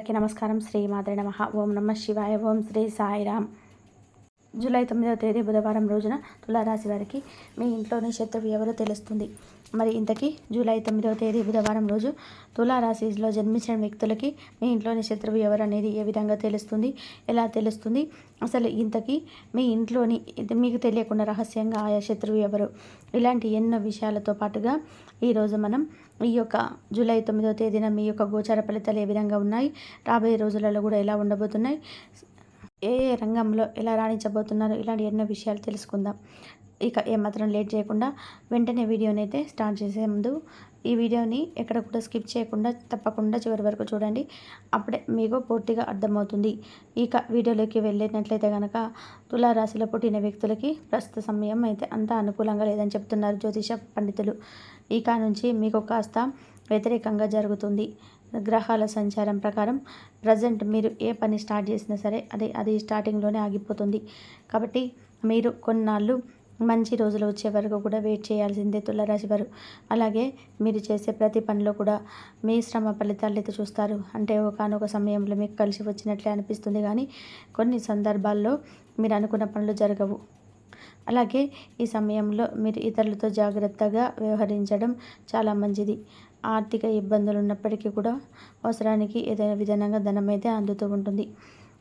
అందరికీ నమస్కారం. శ్రీ మాధురి నమ. ఓం నమ శివాయ. ఓం శ్రీ సాయిరామ్. జూలై తొమ్మిదవ తేదీ బుధవారం రోజున తులారాశి వారికి మీ ఇంట్లోని శత్రువు ఎవరో తెలుస్తుంది. మరి ఇంతకీ జూలై తొమ్మిదవ తేదీ బుధవారం రోజు తులారాశిలో జన్మించిన వ్యక్తులకి మీ ఇంట్లోని శత్రువు ఎవరు అనేది ఏ విధంగా తెలుస్తుంది? ఎలా తెలుస్తుంది? అసలు ఇంతకీ మీ ఇంట్లోని మీకు తెలియకుండా రహస్యంగా ఆయా శత్రువు ఎవరు? ఇలాంటి ఎన్నో విషయాలతో పాటుగా ఈరోజు మనం ఈ యొక్క జూలై తొమ్మిదవ తేదీన మీ యొక్క గోచార ఫలితాలు ఏ విధంగా ఉన్నాయి? రాబోయే రోజులలో కూడా ఎలా ఉండబోతున్నాయి? ఏ ఏ రంగంలో ఎలా రాణించబోతున్నారు? ఇలాంటి ఎన్నో విషయాలు తెలుసుకుందాం. ఇక ఏమాత్రం లేట్ చేయకుండా వెంటనే వీడియోని అయితే స్టార్ట్ చేసే ముందు ఈ వీడియోని ఎక్కడ కూడా స్కిప్ చేయకుండా తప్పకుండా చివరి వరకు చూడండి. అప్పుడే మీకు పూర్తిగా అర్థమవుతుంది. ఇక వీడియోలోకి వెళ్ళినట్లయితే కనుక తులారాశిలో పుట్టిన వ్యక్తులకి ప్రస్తుత సమయం అయితే అంత అనుకూలంగా లేదని చెప్తున్నారు జ్యోతిష పండితులు. ఇక నుంచి మీకు కాస్త వ్యతిరేకంగా జరుగుతుంది. గ్రహాల సంచారం ప్రకారం ప్రజెంట్ మీరు ఏ పని స్టార్ట్ చేసినా సరే అది అది స్టార్టింగ్లోనే ఆగిపోతుంది. కాబట్టి మీరు కొన్నాళ్ళు మంచి రోజులు వచ్చే వరకు కూడా వెయిట్ చేయాల్సిందే తులరాశి వారు. అలాగే మీరు చేసే ప్రతి పనిలో కూడా మీ శ్రమ ఫలితాలు అయితే చూస్తారు. అంటే ఒకనొక సమయంలో మీకు కలిసి వచ్చినట్లే అనిపిస్తుంది కానీ కొన్ని సందర్భాల్లో మీరు అనుకున్న పనులు జరగవు. అలాగే ఈ సమయంలో మీరు ఇతరులతో జాగ్రత్తగా వ్యవహరించడం చాలా మంచిది. ఆర్థిక ఇబ్బందులు ఉన్నప్పటికీ కూడా అవసరానికి ఏదైనా విధానంగా ధనం అయితే అందుతూ ఉంటుంది.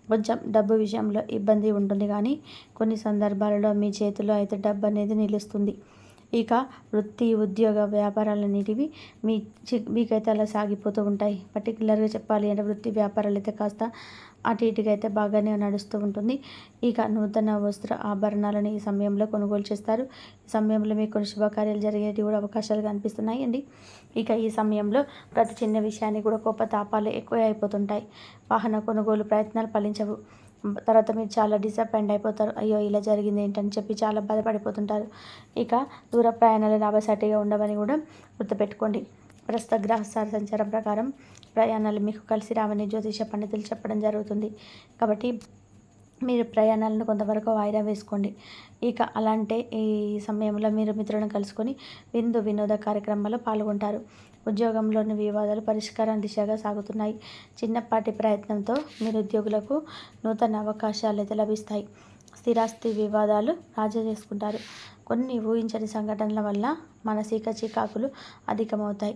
కొంచెం డబ్బు విషయంలో ఇబ్బంది ఉంటుంది కానీ కొన్ని సందర్భాలలో మీ చేతిలో అయితే డబ్బు అనేది నిలుస్తుంది. ఇక వృత్తి ఉద్యోగ వ్యాపారాలు అనేటివి మీ మీకైతే అలా సాగిపోతూ ఉంటాయి. పర్టికులర్గా చెప్పాలి అంటే వృత్తి వ్యాపారాలు అయితే కాస్త అటు ఇటుగా అయితే బాగానే నడుస్తూ ఉంటుంది. ఇక నూతన వస్త్ర ఆభరణాలను ఈ సమయంలో కొనుగోలు చేస్తారు. ఈ సమయంలో మీకు కొన్ని శుభకార్యాలు జరిగేవి కూడా అవకాశాలు కనిపిస్తున్నాయి అండి. ఇక ఈ సమయంలో ప్రతి చిన్న విషయాన్ని కూడా కోపతాపాలు ఎక్కువ అయిపోతుంటాయి. వాహన కొనుగోలు ప్రయత్నాలు ఫలించవు. తర్వాత మీరు చాలా డిసప్పాయింట్ అయిపోతారు. అయ్యో ఇలా జరిగింది ఏంటని చెప్పి చాలా బాధపడిపోతుంటారు. ఇక దూర ప్రయాణాలు లాభసాటిగా ఉండవని కూడా గుర్తుపెట్టుకోండి. ప్రస్తుత గ్రహస్థాన సంచారం ప్రకారం ప్రయాణాలు మీకు కలిసి రావని జ్యోతిష పండితులు చెప్పడం జరుగుతుంది. కాబట్టి మీరు ప్రయాణాలను కొంతవరకు వాయిదా వేసుకోండి. ఇక అలాంటి ఈ సమయంలో మీరు మిత్రులను కలుసుకొని విందు వినోద కార్యక్రమాల్లో పాల్గొంటారు. ఉద్యోగంలోని వివాదాలు పరిష్కారం దిశగా సాగుతున్నాయి. చిన్నపాటి ప్రయత్నంతో మీరు ఉద్యోగులకు నూతన అవకాశాలు అయితే లభిస్తాయి. స్థిరాస్తి వివాదాలు రాజీ చేసుకుంటారు. కొన్ని ఊహించని సంఘటనల వల్ల మానసిక చికాకులు అధికమవుతాయి.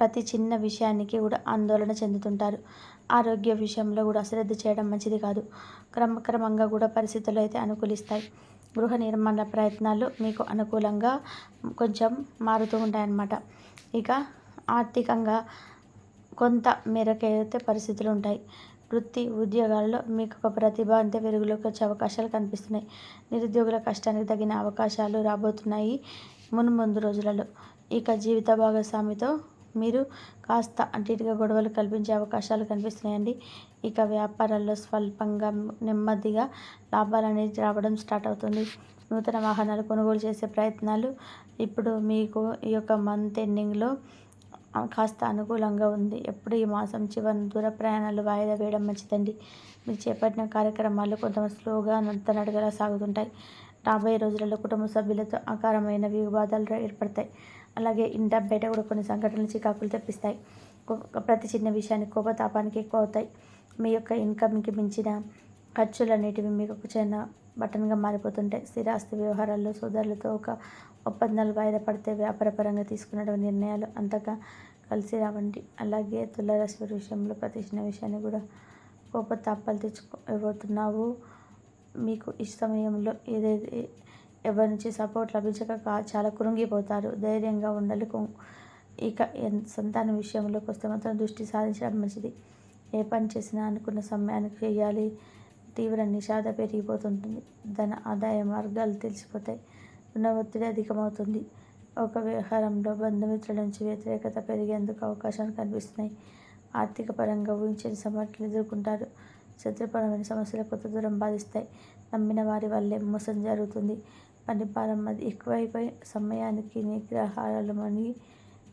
ప్రతి చిన్న విషయానికి కూడా ఆందోళన చెందుతుంటారు. ఆరోగ్య విషయంలో కూడా అశ్రద్ధ చేయడం మంచిది కాదు. క్రమక్రమంగా కూడా పరిస్థితులు అయితే అనుకూలిస్తాయి. గృహ నిర్మాణ ప్రయత్నాలు మీకు అనుకూలంగా కొంచెం మారుతూ ఉంటాయన్నమాట. ఇక ఆర్థికంగా కొంత మేరకైతే పరిస్థితులు ఉంటాయి. వృత్తి ఉద్యోగాల్లో మీకు ఒక ప్రతిభ అంతే వెలుగులోకి వచ్చే అవకాశాలు కనిపిస్తున్నాయి. నిరుద్యోగుల కష్టానికి తగిన అవకాశాలు రాబోతున్నాయి. మును ముందు రోజులలో ఇక జీవిత భాగస్వామితో మీరు కాస్త అటు ఇటుగా గొడవలు కల్పించే అవకాశాలు కనిపిస్తున్నాయండి. ఇక వ్యాపారాల్లో స్వల్పంగా నెమ్మదిగా లాభాలు అనేది రావడం స్టార్ట్ అవుతుంది. నూతన వాహనాలు కొనుగోలు చేసే ప్రయత్నాలు ఇప్పుడు మీకు ఈ యొక్క మంత్ ఎండింగ్లో కాస్త అనుకూలంగా ఉంది. ఎప్పుడు ఈ మాసం చివరి దూర ప్రయాణాలు వాయిదా వేయడం మంచిదండి. మీరు చేపట్టిన కార్యక్రమాలు కొంత స్లోగా నడతనడగలా సాగుతుంటాయి. రాబోయే రోజులలో కుటుంబ సభ్యులతో అకారమైన వివాదాలు ఏర్పడతాయి. అలాగే ఇంట బయట కూడా కొన్ని సంఘటనలు చికాకులు తెప్పిస్తాయి. ప్రతి చిన్న విషయానికి కోపతాపానికి ఎక్కువ అవుతాయి మీ యొక్క ఇన్కమ్కి మించిన ఖర్చులు అనేటివి మీకు ఒక చిన్న బటన్గా మారిపోతుంటాయి. స్థిరాస్తి వ్యవహారాల్లో సోదరులతో ఒక ఒప్పందాలు వాయిదా పడితే వ్యాపారపరంగా తీసుకున్నటువంటి నిర్ణయాలు అంతగా కలిసి రావండి. అలాగే తులరాశి విషయంలో ప్రతి చిన్న విషయాన్ని కూడా కోపతాపాలు తెచ్చుకోబోతున్నావు మీకు ఈ సమయంలో ఏదైతే ఎవరి నుంచి సపోర్ట్ లభించక చాలా కురుంగిపోతారు. ధైర్యంగా ఉండాలి ఇక సంతానం విషయంలోకి వస్తే మాత్రం దృష్టి సాధించడం మంచిది. ఏ పని చేసినా అనుకున్న సమయానికి చేయాలి. తీవ్ర నిషాద పెరిగిపోతుంటుంది. ధన ఆదాయ మార్గాలు తెలిసిపోతాయి. రుణ ఒత్తిడి అధికమవుతుంది. ఒక వ్యవహారంలో బంధుమిత్రుల నుంచి వ్యతిరేకత పెరిగేందుకు అవకాశాలు కనిపిస్తున్నాయి. ఆర్థిక పరంగా ఊహించని సమస్యలు ఎదుర్కొంటారు. శత్రుపరమైన సమస్యలు కొత్త దూరం బాధిస్తాయి. నమ్మిన వారి వల్లే మోసం జరుగుతుంది. పనిభారం అది ఎక్కువైపోయి సమయానికి నిగ్రహాలు అని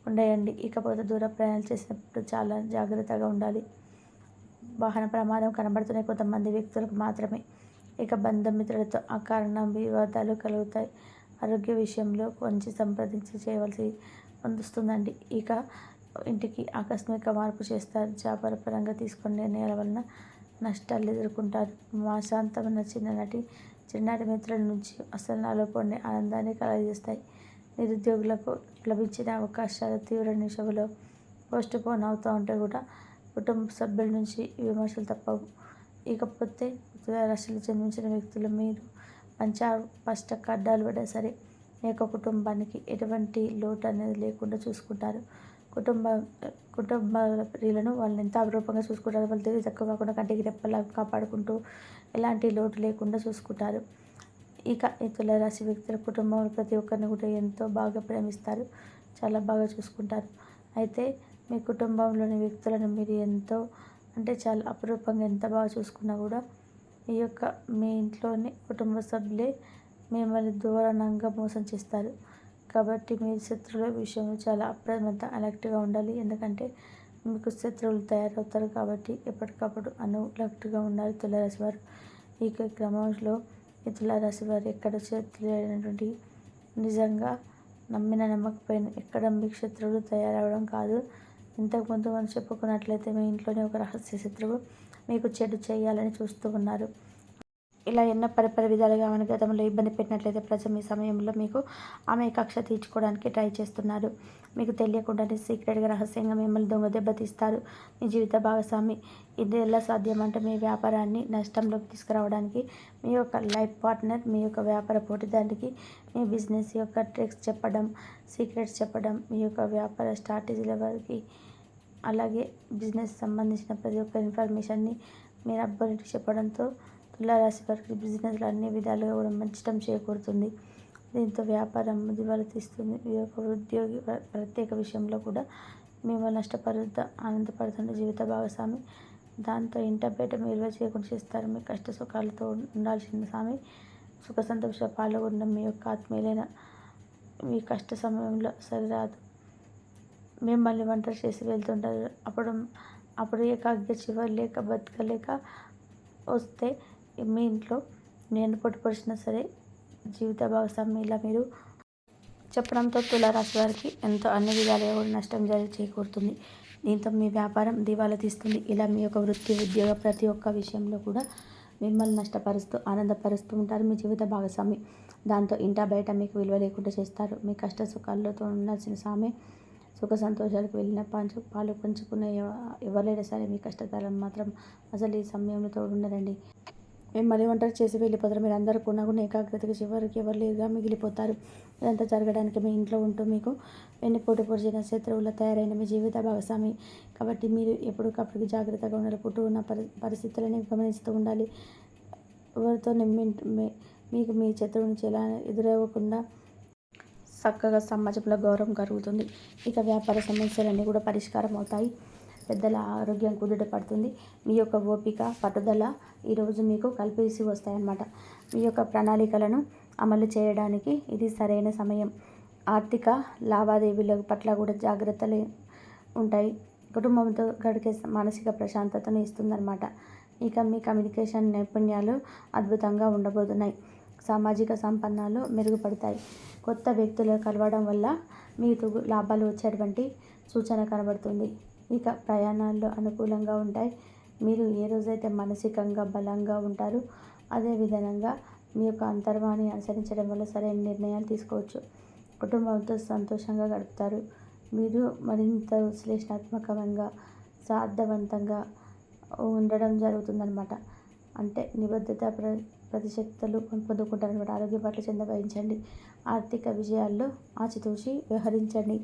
ఉండయండి. ఇకపోతే దూర ప్రయాణాలు చేసినప్పుడు చాలా జాగ్రత్తగా ఉండాలి. వాహన ప్రమాదం కనబడుతున్న కొంతమంది వ్యక్తులకు మాత్రమే. ఇక బంధుమిత్రులతో అకారణ వివాదాలు కలుగుతాయి. ఆరోగ్య విషయంలో కొంచెం సంప్రదించి చేయవలసి వస్తుందండి. ఇక ఇంటికి ఆకస్మిక మార్పు చేస్తారు. వ్యాపార తీసుకునే నిర్ణయాల వలన నష్టాలు ఎదుర్కొంటారు. మాసాంతమైన చిన్ననాటి చిన్ననాటి మిత్రుల నుంచి అసలు నాలో పొందే ఆనందాన్ని కలగజేస్తాయి. నిరుద్యోగులకు లభించిన అవకాశాలు తీవ్ర నిషభలో పోస్ట్ పోన్ అవుతూ ఉంటే కూడా కుటుంబ సభ్యుల నుంచి విమర్శలు తప్పవు. ఇకపోతే రాశిలో జన్మించిన వ్యక్తులు మీరు పంచ కష్ట కడ్డాలు పడ్డా సరే మీ యొక్క కుటుంబానికి ఎటువంటి లోటు అనేది లేకుండా చూసుకుంటారు. కుటుంబ కుటుంబ ప్రియులను వాళ్ళని ఎంత అపురూపంగా చూసుకుంటారు వాళ్ళు తెలివి తక్కువ కాకుండా కంటికి రెప్పలా కాపాడుకుంటూ ఎలాంటి లోటు లేకుండా చూసుకుంటారు. ఇక ఈ తులారాశి వ్యక్తుల కుటుంబం ప్రతి ఒక్కరిని కూడా ఎంతో బాగా ప్రేమిస్తారు. చాలా బాగా చూసుకుంటారు. అయితే మీ కుటుంబంలోని వ్యక్తులను మీరు ఎంతో అంటే చాలా అపురూపంగా ఎంత బాగా చూసుకున్నా కూడా ఈ యొక్క మీ ఇంట్లోని కుటుంబ సభ్యులే మిమ్మల్ని దూరణంగా మోసం చేస్తారు. కాబట్టి మీరు శత్రువుల విషయంలో చాలా అప్రమత్త అలర్ట్గా ఉండాలి. ఎందుకంటే మీకు శత్రువులు తయారవుతారు కాబట్టి ఎప్పటికప్పుడు అనులక్ట్గా ఉండాలి తులారాశి వారు ఈ క్రమంలో ఈ తులారాశి వారు ఎక్కడ తెలియనటువంటి నిజంగా నమ్మిన నమ్మకపోయిన ఎక్కడ మీకు శత్రువులు తయారవడం కాదు. ఇంతకుముందు మనం చెప్పుకున్నట్లయితే మీ ఇంట్లోనే ఒక రహస్య శత్రువు మీకు చెడు చేయాలని చూస్తూ ఉన్నారు. ఇలా ఎన్నో పరిపర విధాలుగా ఆమెను గతంలో ఇబ్బంది పెట్టినట్లయితే ప్రజలు మీ సమయంలో మీకు ఆమె కక్ష తీర్చుకోవడానికి ట్రై చేస్తున్నారు. మీకు తెలియకుండానే సీక్రెట్గా రహస్యంగా మిమ్మల్ని దొంగ దెబ్బతీస్తారు. మీ జీవిత భాగస్వామి ఇది ఎలా సాధ్యం అంటే మీ వ్యాపారాన్ని నష్టంలోకి తీసుకురావడానికి మీ యొక్క లైఫ్ పార్ట్నర్ మీ యొక్క వ్యాపార పోటీదారుడికి మీ బిజినెస్ యొక్క ట్రిక్స్ చెప్పడం సీక్రెట్స్ చెప్పడం మీ యొక్క వ్యాపార స్ట్రాటజీల వారికి అలాగే బిజినెస్ సంబంధించిన ప్రతి ఒక్క ఇన్ఫర్మేషన్ని మీరు అబ్బాయికి చెప్పడంతో తులారాశి వారికి బిజినెస్లు అన్ని విధాలుగా కూడా మంచిటం చేకూరుతుంది. దీంతో వ్యాపారం దివాలా తీస్తుంది. ఈ యొక్క ఉద్యోగి ప్రత్యేక విషయంలో కూడా మేము నష్టపరుత ఆనందపడుతున్న జీవిత భాగస్వామి. దాంతో ఇంట బయట మీరు చేయకుండా చేస్తారు. మీ కష్ట సుఖాలతో ఉండాల్సిన స్వామి. సుఖ సంతోష పాల్గొన్న మీ యొక్క ఆత్మీయులైన మీ కష్ట సమయంలో సరిరాదు. మిమ్మల్ని వంట చేసి వెళ్తుంటారు. అప్పుడు అప్పుడు ఏకాగ్ర చివరి లేక బతకలేక వస్తే మీ ఇంట్లో నేను పొట్టుపడిచినా సరే జీవిత భాగస్వామి ఇలా మీరు చెప్పడంతో తులారాశి వారికి ఎంతో అన్ని విధాలుగా కూడా నష్టం జరిగి చేకూరుతుంది. దీంతో మీ వ్యాపారం దివాలా తీస్తుంది. ఇలా మీ యొక్క వృత్తి ఉద్యోగ ప్రతి ఒక్క విషయంలో కూడా మిమ్మల్ని నష్టపరుస్తూ ఆనందపరుస్తూ ఉంటారు మీ జీవిత భాగస్వామి. దాంతో ఇంటా బయట మీకు విలువ లేకుండా చేస్తారు. మీ కష్ట సుఖాలతో ఉండాల్సిన స్వామి సుఖ సంతోషాలకు వెళ్ళిన పంచు పాలు పంచుకునే ఎవరైనా సరే మీ కష్టకాలం మాత్రం అసలు ఈ సమయంలో తోడుండరండి మేము మళ్ళీ ఒంటరి చేసి వెళ్ళిపోతారు. మీరు అందరూ కూడా కూడా ఏకాగ్రతకి చివరికి ఎవరు లేదుగా మిగిలిపోతారు. ఇదంతా జరగడానికి మీ ఇంట్లో ఉంటూ మీకు ఎన్ని పోటీ పొడిచిన శత్రువుల తయారైన మీ జీవిత భాగస్వామి. కాబట్టి మీరు ఎప్పటికప్పుడు జాగ్రత్తగా ఉండాలి. పుట్టు ఉన్న పరి పరిస్థితులని గమనిస్తూ ఉండాలి. ఎవరితో మీకు మీ శత్రువు నుంచి ఎలా ఎదురవ్వకుండా చక్కగా సమాజంలో గౌరవం కలుగుతుంది. ఇక వ్యాపార సమస్యలన్నీ కూడా పరిష్కారం అవుతాయి పెద్దల ఆరోగ్యం కుదుట పడుతుంది. మీ యొక్క ఓపిక పట్టుదల ఈరోజు మీకు కలిపేసి వస్తాయన్నమాట. మీ యొక్క ప్రణాళికలను అమలు చేయడానికి ఇది సరైన సమయం. ఆర్థిక లావాదేవీల పట్ల కూడా జాగ్రత్తలు ఉంటాయి. కుటుంబంతో గడికే మానసిక ప్రశాంతతను ఇస్తుందన్నమాట. ఇక మీ కమ్యూనికేషన్ నైపుణ్యాలు అద్భుతంగా ఉండబోతున్నాయి. సామాజిక సంపన్నాలు మెరుగుపడతాయి. కొత్త వ్యక్తులు కలవడం వల్ల మీకు లాభాలు వచ్చేటువంటి సూచన కనబడుతుంది. ఇక ప్రయాణాల్లో అనుకూలంగా ఉంటాయి. మీరు ఏ రోజైతే మానసికంగా బలంగా ఉంటారో అదే విధంగా మీ యొక్క అంతర్వాణి అనుసరించడం వల్ల సరైన నిర్ణయాలు తీసుకోవచ్చు. కుటుంబంతో సంతోషంగా గడుపుతారు. మీరు మరింత విశ్లేషణాత్మకంగా సార్థవంతంగా ఉండడం జరుగుతుందన్నమాట. అంటే నిబద్ధత ప్ర ప్రతిశక్తులు పొందుకుంటారనమాట ఆరోగ్య పట్ల చెంద వహించండి. ఆర్థిక విజయాల్లో ఆచితూచి వ్యవహరించండి.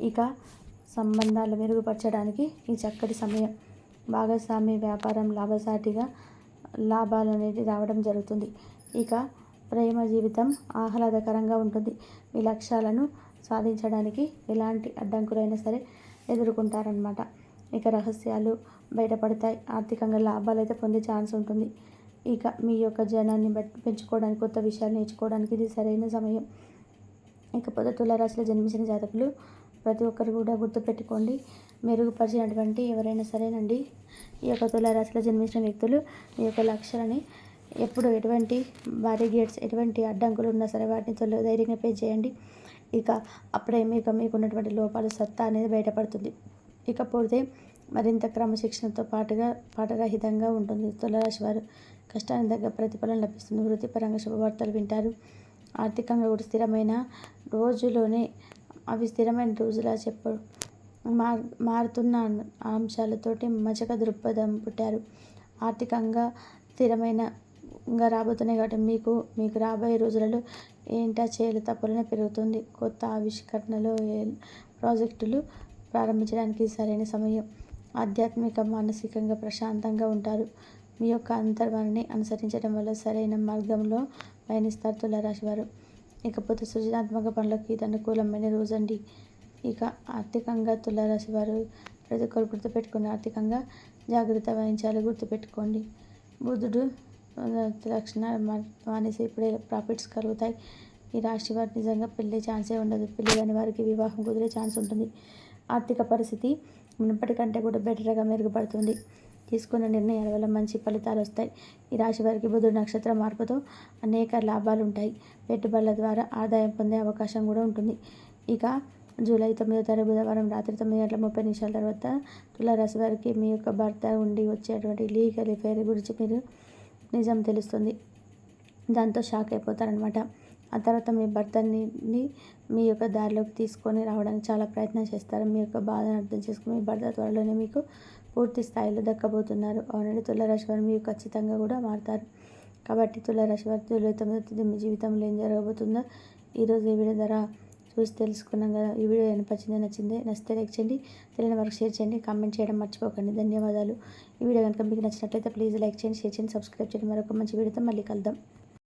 ఇక సంబంధాలు మెరుగుపరచడానికి ఈ చక్కటి సమయం. భాగస్వామి వ్యాపారం లాభసాటిగా లాభాలు అనేది రావడం జరుగుతుంది. ఇక ప్రేమ జీవితం ఆహ్లాదకరంగా ఉంటుంది. మీ లక్ష్యాలను సాధించడానికి ఎలాంటి అడ్డంకులైనా సరే ఎదుర్కొంటారనమాట ఇక రహస్యాలు బయటపడతాయి. ఆర్థికంగా లాభాలు అయితే పొందే ఛాన్స్ ఉంటుంది. ఇక మీ యొక్క జనాన్ని బట్టి పెంచుకోవడానికి కొత్త విషయాలు నేర్చుకోవడానికి ఇది సరైన సమయం. ఇకపోతే తులారాశిలో జన్మించిన జాతకులు ప్రతి ఒక్కరు కూడా గుర్తుపెట్టుకోండి. మెరుగుపరిచినటువంటి ఎవరైనా సరేనండి. ఈ యొక్క తులారాశిలో జన్మించిన వ్యక్తులు ఈ యొక్క లక్ష్యాలని ఎప్పుడు ఎటువంటి గేట్స్ ఎటువంటి అడ్డంకులు ఉన్నా సరే వాటిని తొలి ధైర్యంగా పే చేయండి ఇక అప్పుడే మీకు మీకున్నటువంటి లోపాలు సత్తా అనేది బయటపడుతుంది. ఇకపోతే మరింత క్రమశిక్షణతో పాటుగా పాఠరహితంగా ఉంటుంది. తులరాశి వారు కష్టానికి తగ్గ ప్రతిఫలం లభిస్తుంది. వృత్తిపరంగా శుభవార్తలు వింటారు. ఆర్థికంగా కూడా స్థిరమైన రోజులోనే అవి స్థిరమైన రోజులా చెప్పడు. మార్ మారుతున్న అంశాలతోటి మచక దృక్పథం పుట్టారు. ఆర్థికంగా స్థిరమైన ఇంకా రాబోతున్నాయి కాబట్టి మీకు మీకు రాబోయే రోజులలో ఏంటా చేయలు తప్పులనే పెరుగుతుంది. కొత్త ఆవిష్కరణలు ప్రాజెక్టులు ప్రారంభించడానికి సరైన సమయం ఆధ్యాత్మిక మానసికంగా ప్రశాంతంగా ఉంటారు. మీ యొక్క అంతర్వాణిని అనుసరించడం వల్ల సరైన మార్గంలో పయనిస్తారు తులారాశివారు వారు. ఇకపోతే సృజనాత్మక పనులకు ఇది అనుకూలమైన రోజండి. ఇక ఆర్థికంగా తులారాశి వారు ప్రతి ఒక్కరు గుర్తుపెట్టుకుని ఆర్థికంగా జాగ్రత్త వహించాలి గుర్తుపెట్టుకోండి. బుధుడు లక్షణ మానేసి ఇప్పుడే ప్రాఫిట్స్ కలుగుతాయి. ఈ రాశి వారు నిజంగా పెళ్ళే ఛాన్సే ఉండదు. పెళ్ళి కాని వారికి వివాహం కుదిరే ఛాన్స్ ఉంటుంది. ఆర్థిక పరిస్థితి మునుపటికంటే కూడా బెటర్గా మెరుగుపడుతుంది. తీసుకున్న నిర్ణయాల వల్ల మంచి ఫలితాలు వస్తాయి. ఈ రాశి వారికి బుధుడు నక్షత్ర మార్పుతో అనేక లాభాలు ఉంటాయి. పెట్టుబడుల ద్వారా ఆదాయం పొందే అవకాశం కూడా ఉంటుంది. ఇక జూలై తొమ్మిదో తారీఖు బుధవారం రాత్రి తొమ్మిది గంటల ముప్పై నిమిషాల తర్వాత తులారాశి వారికి మీ యొక్క భర్త ఉండి వచ్చేటువంటి లీగల్ ఎఫైర్ గురించి మీరు నిజం తెలుస్తుంది. దాంతో షాక్ అయిపోతారనమాట ఆ తర్వాత మీ భర్తని మీ యొక్క దారిలోకి తీసుకొని రావడానికి చాలా ప్రయత్నం చేస్తారు. మీ యొక్క బాధను అర్థం చేసుకుని మీ భర్త త్వరలోనే మీకు పూర్తి స్థాయిలో దక్కబోతున్నారు. అవునండి తులారాశి వారు మీరు ఖచ్చితంగా కూడా మారుతారు. కాబట్టి తులారాశి వారు జూలై తొమ్మిదో తేదీ మీ జీవితంలో ఏం జరగబోతుందో ఈరోజు ఈ వీడియో ద్వారా చూసి తెలుసుకున్నాం కదా. ఈ వీడియో నచ్చింది నచ్చింది నచ్చితే లైక్ చేయండి తెలియని వరకు షేర్ చేయండి కామెంట్ చేయడం మర్చిపోకండి. ధన్యవాదాలు. ఈ వీడియో కనుక మీకు నచ్చినట్లయితే ప్లీజ్ లైక్ చేయండి షేర్ చేయండి సబ్స్క్రైబ్ చేయండి మరొక మంచి వీడియోతో మళ్ళీ కలుద్దాం.